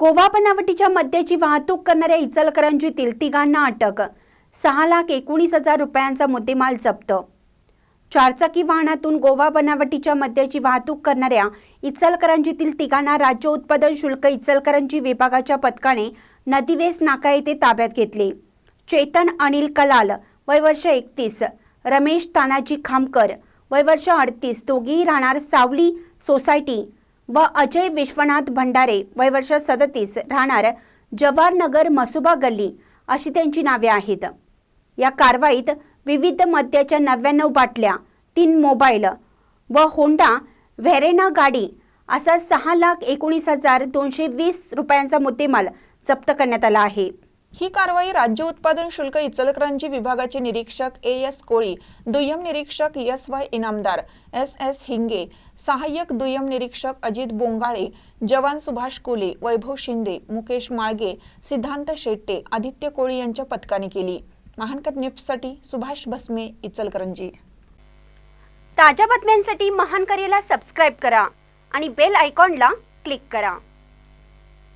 गोवा बनावटीच्या मद्याची वाहतूक करणाऱ्या इचलकरंजीतील तिघांना अटक. सहा लाख एकोणीस हजार रुपयांचा मुद्देमाल जप्त. चारचाकी वाहनातून गोवा बनावटीच्या मद्याची वाहतूक करणाऱ्या इचलकरंजीतील तिघांना राज्य उत्पादन शुल्क इचलकरंजी विभागाच्या पथकाने नदीवेस नाका येथे ताब्यात घेतले. चेतन अनिल कलाल वयवर्ष एकतीस रमेश तानाजी खामकर वयवर्ष अडतीस दोघेही राहणार सावली सोसायटी व अजय विश्वनाथ भंडारे वय वर्ष सदतीस राहणार जवाहरनगर मसुबा गल्ली अशी त्यांची नावे आहेत. या कारवाईत विविध मद्याच्या नव्याण्णव बाटल्या तीन मोबाईल व होंडा व्हेरेना गाडी असा सहा लाख एकोणीस हजार दोनशे वीस रुपयांचा मुद्देमाल जप्त करण्यात आला आहे. ही कारवाई राज्य उत्पादन शुल्क इचलकरंजी विभागाचे निरीक्षक ए एस कोळी दुय्यम निरीक्षक S Y Inamdar S S Hinge सहाय्यक दुय्यम निरीक्षक अजित बोंगाळे जवान सुभाष कोले वैभव शिंदे मुकेश माळगे सिद्धांत शेट्टे आदित्य कोळी यांच्या पथकाने केली. महानकट न्यूजसाठी सुभाष भस्मे इचलकरंजी. ताज्या बातम्यांसाठी महान करेला सबस्क्राईब करा आणि बेल आयकॉनला क्लिक करा.